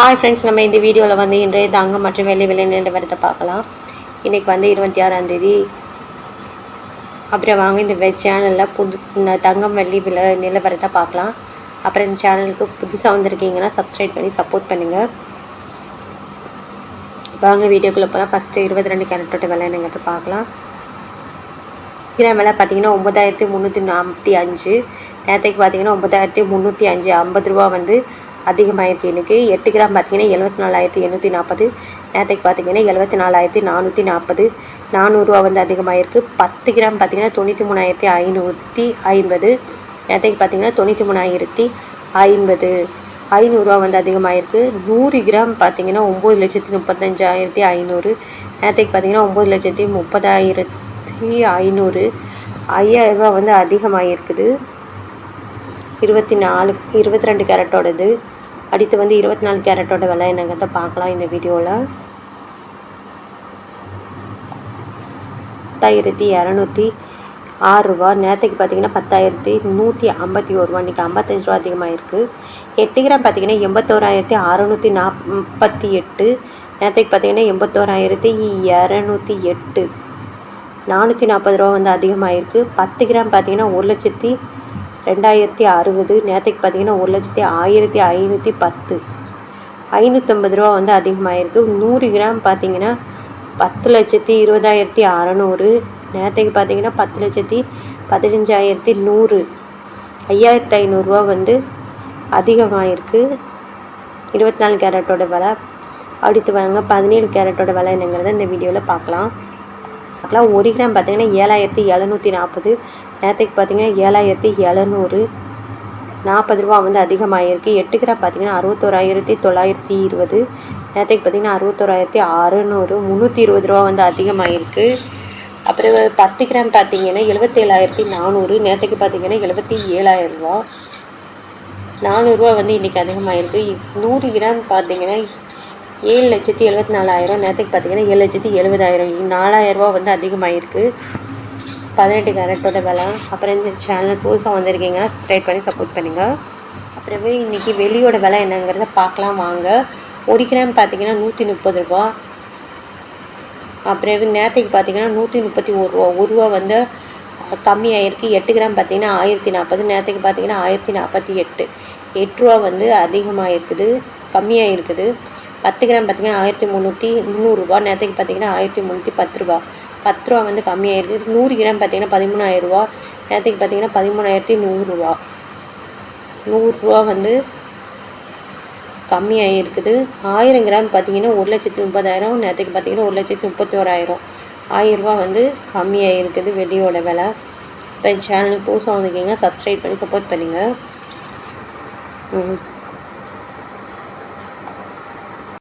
Hi friends நம்ம இந்த வீடியோவில் வந்து இன்றைய தங்கம் மற்றும் வெள்ளி விலை நிலவரத்தை பார்க்கலாம். இன்றைக்கி வந்து இருபத்தி ஆறாந்தேதி அப்புறம் வாங்க இந்த சேனலில் புது தங்கம் வெள்ளி விலை நிலவரத்தை பார்க்கலாம். அப்புறம் இந்த சேனலுக்கு புதுசாக வந்திருக்கீங்கன்னா சப்ஸ்கிரைப் பண்ணி சப்போர்ட் பண்ணுங்கள் வாங்க வீடியோக்குள்ளே போகலாம் ஃபஸ்ட்டு இருபத்தி ரெண்டு கேரட்டோட விலை என்னங்கிறத பார்க்கலாம். கிராம் விலை பார்த்தீங்கன்னா ஒம்பதாயிரத்தி முந்நூற்றி நாற்பத்தி அஞ்சு. நேற்றுக்கு பார்த்தீங்கன்னா ஒம்பதாயிரத்தி முந்நூற்றி அஞ்சு. ஐம்பது ரூபா வந்து அதிகமாயிருக்கு. எனக்கு எட்டு கிராம் பார்த்திங்கன்னா எழுபத்தி நாலாயிரத்தி எண்ணூற்றி நாற்பது நேற்றுக்கு பார்த்திங்கன்னா எழுபத்தி நாலாயிரத்தி நானூற்றி நாற்பது நானூறுரூவா வந்து அதிகமாயிருக்கு. பத்து கிராம் பார்த்தீங்கன்னா தொண்ணூற்றி மூணாயிரத்தி ஐநூற்றி ஐம்பது நேற்றுக்கு பார்த்தீங்கன்னா தொண்ணூற்றி மூணாயிரத்தி ஐம்பது ஐநூறுரூவா வந்து அதிகமாயிருக்கு. நூறு கிராம் பார்த்திங்கன்னா ஒம்பது லட்சத்தி முப்பத்தஞ்சாயிரத்தி ஐநூறு நேற்றுக்கு பார்த்தீங்கன்னா ஒம்பது லட்சத்தி முப்பதாயிரத்தி ஐநூறு ஐயாயிரரூபா வந்து அதிகமாகிருக்குது இருபத்தி நாலு இருபத்தி ரெண்டு கேரட்டோடது. அடுத்து வந்து இருபத்தி நாலு கேரட்டோட விலை என்னங்கிறத பார்க்கலாம் இந்த வீடியோவில் பத்தாயிரத்தி இரநூத்தி ஆறு ரூபா. நேற்றுக்கு பார்த்தீங்கன்னா பத்தாயிரத்தி நூற்றி ஐம்பத்தி ஒரு ரூபா. இன்றைக்கி ஐம்பத்தஞ்சு ரூபா அதிகமாகிருக்கு எட்டு கிராம் பார்த்தீங்கன்னா எண்பத்தோராயிரத்தி அறநூற்றி நாற்பத்தி எட்டு. நேற்றுக்கு பார்த்தீங்கன்னா எண்பத்தோராயிரத்தி இரநூத்தி எட்டு. நானூற்றி நாற்பது ரூபா வந்து அதிகமாகிருக்கு பத்து கிராம் பார்த்தீங்கன்னா ஒரு லட்சத்தி ரெண்டாயிரத்தி அறுபது நேற்றுக்கு பார்த்தீங்கன்னா ஒரு லட்சத்தி ஆயிரத்தி ஐநூற்றி பத்து. ஐநூற்றம்பது ரூபா வந்து அதிகமாகிருக்கு நூறு கிராம் பார்த்திங்கன்னா பத்து லட்சத்தி இருபதாயிரத்தி அறநூறு. நேற்றுக்கு பார்த்தீங்கன்னா பத்து லட்சத்தி பதினஞ்சாயிரத்தி நூறு. ஐயாயிரத்தி ஐநூறுரூவா வந்து அதிகமாகிருக்கு இருபத்தி நாலு கேரட்டோட விலை. அடுத்து வாங்க பதினேழு கேரட்டோட விலை என்னங்கிறத இந்த வீடியோவில் பார்க்கலாம். பார்க்கலாம். ஒரு கிராம் பார்த்திங்கன்னா ஏழாயிரத்தி எழுநூற்றி நாற்பது. நேற்றுக்கு பார்த்தீங்கன்னா ஏழாயிரத்தி எழுநூறு நாற்பது ரூபா வந்து அதிகமாகிருக்கு எட்டு கிராம் பார்த்தீங்கன்னா அறுபத்தோராயிரத்தி தொள்ளாயிரத்தி இருபது. நேற்றுக்கு பார்த்தீங்கன்னா அறுபத்தோராயிரத்தி அறநூறு. முந்நூற்றி இருபது ரூபா வந்து அதிகமாகிருக்கு அப்புறம் பத்து கிராம் பார்த்தீங்கன்னா எழுபத்தேழாயிரத்தி நானூறு. நேற்றுக்கு பார்த்தீங்கன்னா எழுபத்தி ஏழாயிரம் நானூறுரூவா வந்து இன்றைக்கி அதிகமாகிருக்கு நூறு கிராம் பார்த்தீங்கன்னா ஏழு லட்சத்தி எழுபத்தி நாலாயிரம். நேற்றுக்கு பார்த்தீங்கன்னா ஏழு லட்சத்தி எழுபதாயிரம் நாலாயிரரூவா வந்து அதிகமாகிருக்கு பதினெட்டு கேரட்டோட விலை. அப்புறம் இந்த சேனல் புதுசாக வந்திருக்கீங்கன்னா சப்ஸ்கிரைப் பண்ணி சப்போர்ட் பண்ணுங்கள் அப்புறமே இன்றைக்கி வெளியோட விலை என்னங்கிறத பார்க்கலாம் வாங்க. ஒரு கிராம் பார்த்தீங்கன்னா நூற்றி முப்பது ரூபா. அப்புறம் நேற்றுக்கு பார்த்தீங்கன்னா நூற்றி முப்பத்தி ஒரு ரூபா. ஒரு ரூபா வந்து கம்மியாயிருக்கு. எட்டு கிராம் பார்த்தீங்கன்னா ஆயிரத்தி நாற்பது நேற்றுக்கு பார்த்தீங்கன்னா ஆயிரத்தி நாற்பத்தி எட்டு. எட்டு ரூபா வந்து அதிகமாக இருக்குது கம்மியாக இருக்குது பத்து கிராம் பார்த்தீங்கன்னா ஆயிரத்தி முந்நூற்றி முந்நூறுரூவா நேற்றுக்கு பார்த்தீங்கன்னா ஆயிரத்தி முந்நூற்றி பத்து ரூபா. பத்து ரூபா வந்து கம்மியாயிருக்கு நூறு கிராம் பார்த்தீங்கன்னா பதிமூணாயிரம் ரூபா நேற்றுக்கு பார்த்தீங்கன்னா பதிமூணாயிரத்தி நூறுரூவா. நூறுரூவா வந்து கம்மியாக இருக்குது ஆயிரம் கிராம் பார்த்தீங்கன்னா ஒரு லட்சத்தி முப்பதாயிரம். நேற்றுக்கு பார்த்தீங்கன்னா ஒரு லட்சத்தி முப்பத்தோராயிரம். ஆயிரரூபா வந்து கம்மியாக இருக்குது வெள்ளியோட விலை. இப்போ சேனலுக்கு புதுசாக வந்திருக்கீங்க சப்ஸ்கிரைப் பண்ணி சப்போர்ட் பண்ணுங்கள் ம்.